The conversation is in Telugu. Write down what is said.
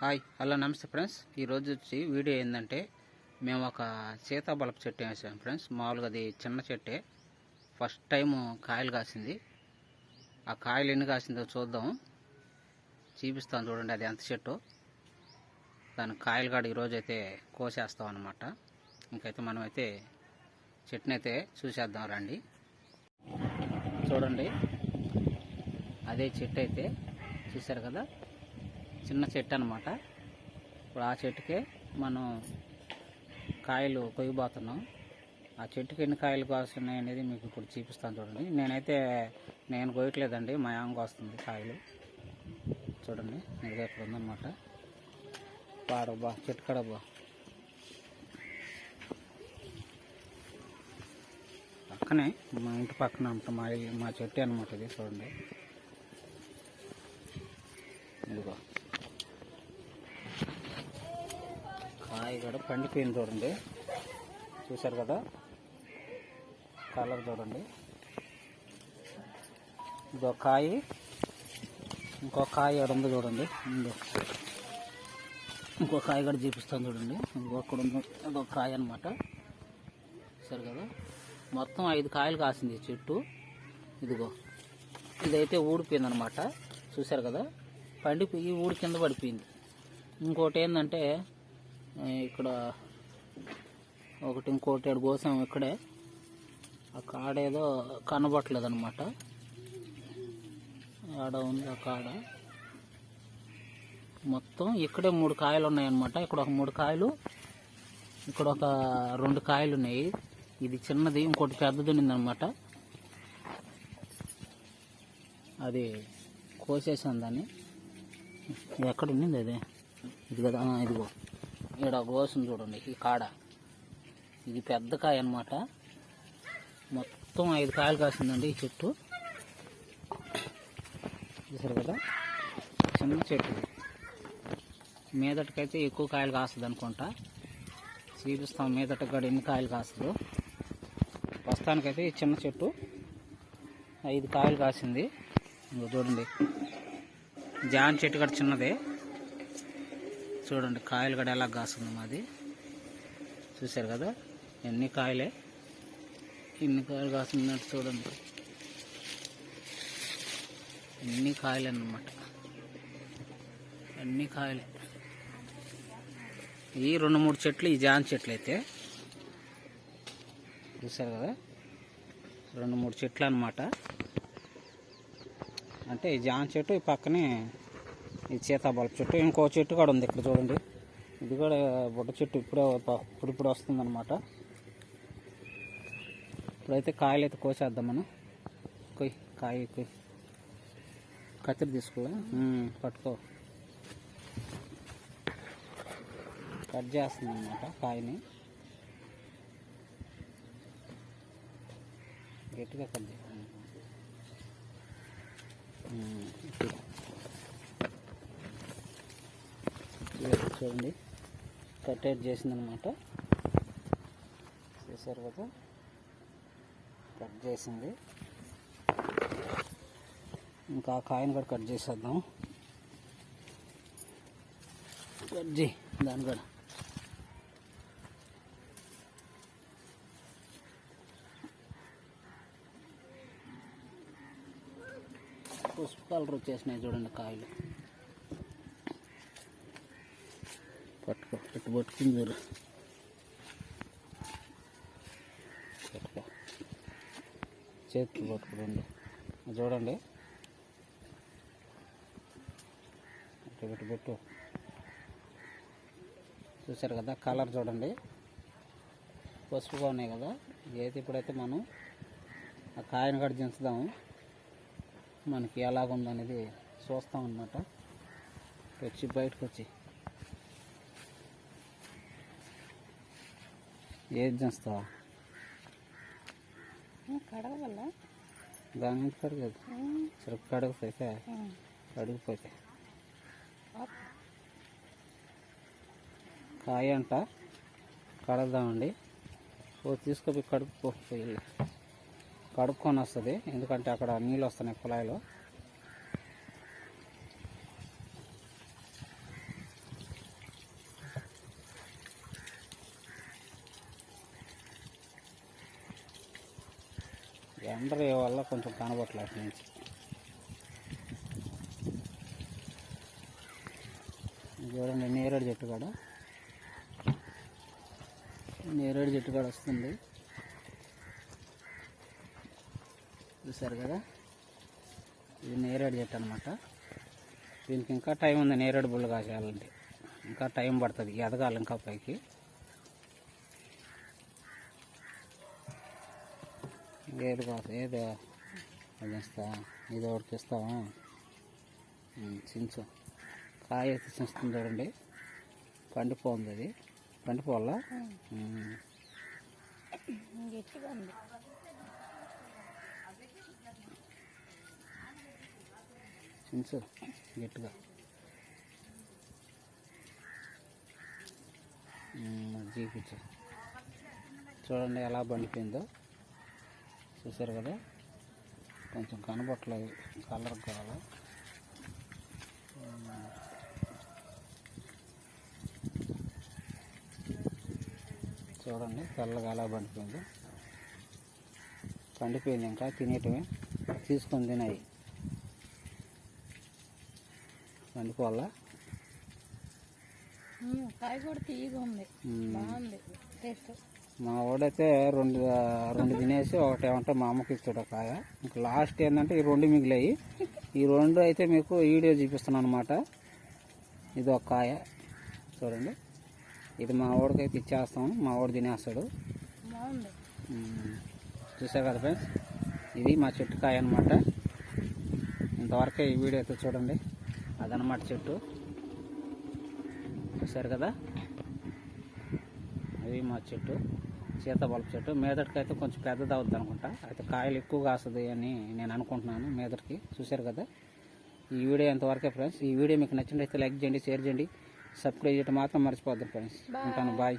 హాయ్ హలో నమస్తే ఫ్రెండ్స్. ఈరోజు వచ్చి వీడియో ఏంటంటే మేము ఒక సీతాబలపు చెట్టు వేసాం ఫ్రెండ్స్. మామూలుగా అది చిన్న చెట్టే. ఫస్ట్ టైం కాయలు కాసింది. ఆ కాయలు ఎన్ని కాసిందో చూద్దాం. చూపిస్తాను చూడండి అది ఎంత చెట్టు. దాని కాయలు కాడ ఈరోజు అయితే కోసేస్తాం అనమాట ఇంకైతే మనమైతే చెట్టుని అయితే చూసేద్దాం రండి. చూడండి. అదే చెట్టు అయితే చూశారు కదా? చిన్న చెట్టు అనమాట ఇప్పుడు ఆ చెట్టుకే మనం కాయలు కొయ్యబోతున్నాం. ఆ చెట్టుకి ఎన్ని కాయలు కాస్తున్నాయి అనేది మీకు ఇప్పుడు చూపిస్తాను చూడండి. నేనైతే నేను కొయ్యట్లేదండి మా ఆమెకు వస్తుంది కాయలు. చూడండి ఇది ఇక్కడ ఉందన్నమాట. పాడబ్బా చెట్టు కడబ్బా పక్కనే మా ఇంటి పక్కన ఉంటుంది మా ఇల్లు- మా చెట్టు అనమాట ఇది చూడండి. ఇదిగో కాయ కూడా పండిపోయింది చూడండి. చూశారు కదా? కలర్ చూడండి. ఇదో కాయ ఇంకో కాయ ఉంది చూడండి. ఇంకో కాయ కూడా చూపిస్తాను చూడండి. ఇంకొకడు అక్కడ కాయ అనమాట చూశారు కదా? మొత్తం ఐదు కాయలు కాసింది చెట్టు. ఇదిగో. ఇదైతే ఊడిపోయింది అనమాట చూశారు కదా? పండిపోయి ఊడి కింద పడిపోయింది. ఇంకోటి ఏంటంటే ఇక్కడ ఒకటి ఇంకోటి కోసాం ఇక్కడే. ఆ కాడ ఏదో కనబట్టలేదు అనమాట ఆడ ఉంది ఆ కాడ. మొత్తం ఇక్కడే మూడు కాయలు ఉన్నాయన్నమాట. ఇక్కడ ఒక మూడు కాయలు ఇక్కడ ఒక రెండు కాయలు ఉన్నాయి. ఇది చిన్నది ఇంకోటి పెద్దది ఉన్నిందనమాట అది కోసేసాను దాన్ని. ఎక్కడ ఉండింది అది? ఇది కదా ఇదిగో. ఇక్కడ కోసం చూడండి ఈ కాడ. ఇది పెద్ద కాయ అనమాట మొత్తం ఐదు కాయలు కాసిందండి ఈ చెట్టు. చూసారు కదా? చిన్న చెట్టు. మీదటికైతే ఎక్కువ కాయలు కాస్తుంది అనుకుంటా. చూపిస్తాం మీదట కూడా ఎన్ని కాయలు కాస్తుందో. ప్రస్తుతానికైతే ఈ చిన్న చెట్టు ఐదు కాయలు కాసింది. చూడండి. జాన్ చెట్టు కూడా చిన్నదే. చూడండి కాయలు కూడా ఎలా కాస్తుంది మాది. చూశారు కదా ఎన్ని కాయలే. ఎన్ని కాయలు కాస్తున్నట్టు చూడండి. ఎన్ని కాయలు అన్నమాట. అన్ని కాయలే. ఈ రెండు మూడు చెట్లు ఈ జాన్ చెట్లు అయితే. చూశారు కదా రెండు మూడు చెట్లు అన్నమాట. అంటే ఈ జామ చెట్టు ఈ పక్కనే ఈ సీతాబలపు చెట్టు ఇంకో చెట్టు కూడా ఉంది ఇక్కడ చూడండి. ఇది కూడా బుడ్డ చెట్టు ఇప్పుడే ఇప్పుడిప్పుడు ఇప్పుడు వస్తుంది అనమాట ఇప్పుడైతే కాయలు అయితే కోసేద్దాం మనం. కొయ్యి కాయ కొయ్యి కత్తిరి తీసుకోలే పట్టుకో. కట్ చేస్తుంది అనమాట కాయని. గట్టిగా కట్ చేయాలి. చూడండి. కట్ ఇది చూడండి కట్టేట్ చేసిందనమాట. చూసారు కదా. కట్ చేసింది. ఇంకా ఆ కాయను కూడా కట్ చేసేద్దాం. కట్ చేయి దాన్ని కూడా. పసుపు కలర్ వచ్చేసినాయి చూడండి కాయలు. పట్టుకో ఇటు పట్టుకుని చూడు. చేతులు పట్టుకోండి చూడండి. ఇటు ఇటు పెట్టు. చూసారు కదా కలర్ చూడండి. పసుపుగా ఉన్నాయి కదా. ఏది ఇప్పుడైతే మనం ఆ కాయను కట్ దించుదాము మనకి ఎలాగుందనేది చూస్తాం అన్నమాట వచ్చి బయటకు వచ్చి ఏది చేస్తావా కడగవల్ల? దాని నుంచి కడగదు. సరే కడగపోతే. కడిగిపోతే కాయ అంట. కడదామండి. ఓ తీసుకుపోయి కడుక్కో పోయి. కడుక్కొని వస్తుంది. ఎందుకంటే అక్కడ నీళ్ళు వస్తున్నాయి కుళాయిలో. ఎండర్ వల్ల కొంచెం కనబట్టలేదు అటు నుంచి. చూడండి నేరేడు చెట్టు కాడ. నేరేడు చెట్టు కాడ వస్తుంది. చూసారు కదా? ఇది నేరేడు చెట్టు అనమాట దీనికి ఇంకా టైం ఉంది నేరేడు బుళ్ళు కాసేయాలంటే. ఇంకా టైం పడుతుంది ఎదగాలి ఇంకా పైకి. ఏది కాదు ఏదో అది ఇస్తా ఇది ఒకటి ఇస్తావా? చించు. కాయ చించుతుంది చూడండి. పండిపోతుంది అది. పండిపోవాలా? చించు గట్టిగా. చూపించు. చూడండి ఎలా పండిపోయిందో. చూసారు కదా? కొంచెం కనబట్టలేదు. కలర్ కావాలి. చూడండి తెల్లగా ఎలా పండిపోయిందో. పండిపోయింది ఇంకా తినేయటమే. తీసుకొని తినాయి. పండిపోవాలా? కాయ కూడా తీయగా ఉంది. బాగుంది. టేస్ట్ మా వాడైతే రెండు రెండు తినేసి ఒకటి ఏమంటే మా అమ్మకి ఇచ్చాడు ఒక కాయ. ఇంకా లాస్ట్ ఏంటంటే ఈ రెండు మిగిలాయి. ఈ రెండు అయితే మీకు వీడియో చూపిస్తున్నాను అనమాట ఇది ఒక కాయ. చూడండి. ఇది మా వాడికైతే ఇచ్చేస్తాం మా వాడు తినేస్తాడు. చూసా కదా ఫ్రెండ్స్? ఇది మా చెట్టు కాయ అనమాట ఇంతవరకే ఈ వీడియో అయితే చూడండి. అదనమాట చెట్టు. చూసారు కదా? అది మా చెట్టు. సీతాఫలపు చెట్టు. మీదటికైతే కొంచెం పెద్దది అవుద్ది అనుకుంటా. అయితే కాయలు ఎక్కువ కాస్తుంది అని నేను అనుకుంటున్నాను మీదటికి. చూసారు కదా? ఈ వీడియో ఎంతవరకే ఫ్రెండ్స్. ఈ వీడియో మీకు నచ్చినట్లయితే లైక్ చేయండి షేర్ చేయండి సబ్స్క్రైబ్ చేయడం మాత్రం మర్చిపోద్దు ఫ్రెండ్స్. ఉంటాను. బాయ్.